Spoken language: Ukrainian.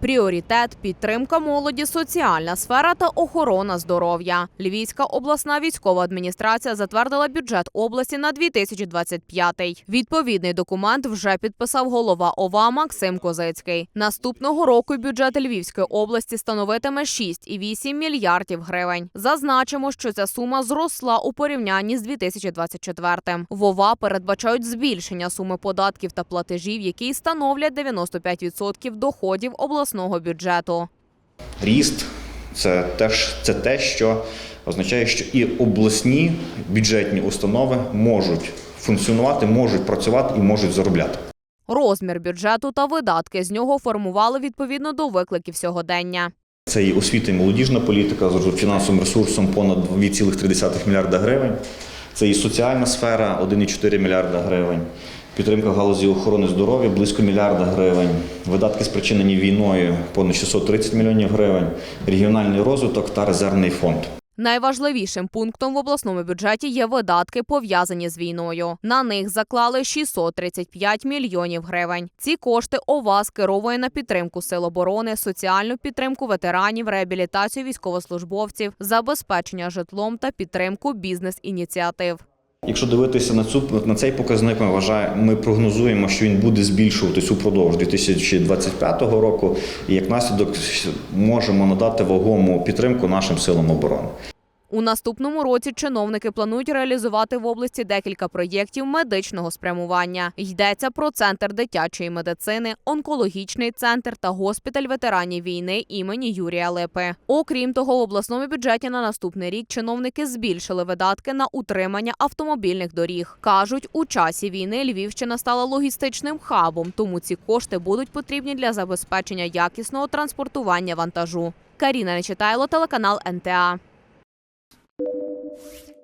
Пріоритет підтримка молоді, соціальна сфера та охорона здоров'я. Львівська обласна військова адміністрація затвердила бюджет області на 2025. Відповідний документ вже підписав голова ОВА Максим Козицький. Наступного року бюджет Львівської області становитиме 6,8 мільярдів гривень. Зазначимо, що ця сума зросла у порівнянні з 2024. В ОВА передбачають збільшення суми податків та платежів, які становлять 95% доходів обласного бюджету. Ріст це теж це те, що означає, що і обласні бюджетні установи можуть функціонувати, можуть працювати і можуть заробляти. Розмір бюджету та видатки з нього формували відповідно до викликів сьогодення. Це і освіта і молодіжна політика з фінансовим ресурсом понад 2,3 мільярда гривень. Це і соціальна сфера 1,4 мільярда гривень. Підтримка галузі охорони здоров'я близько мільярда гривень. Видатки спричинені війною понад 630 мільйонів гривень. Регіональний розвиток та резервний фонд. Найважливішим пунктом в обласному бюджеті є видатки, пов'язані з війною. На них заклали 635 мільйонів гривень. Ці кошти ОВА скеровує на підтримку сил оборони, соціальну підтримку ветеранів, реабілітацію військовослужбовців, забезпечення житлом та підтримку бізнес-ініціатив. Якщо дивитися на цю на цей показник, ми вважаємо, ми прогнозуємо, що він буде збільшуватись упродовж 2025 року, і як наслідок можемо надати вагому підтримку нашим силам оборони. У наступному році чиновники планують реалізувати в області декілька проєктів медичного спрямування. Йдеться про центр дитячої медицини, онкологічний центр та госпіталь ветеранів війни імені Юрія Липи. Окрім того, в обласному бюджеті на наступний рік чиновники збільшили видатки на утримання автомобільних доріг. кажуть, у часі війни Львівщина стала логістичним хабом, тому ці кошти будуть потрібні для забезпечення якісного транспортування вантажу. Каріна Нечитайло, телеканал НТА. you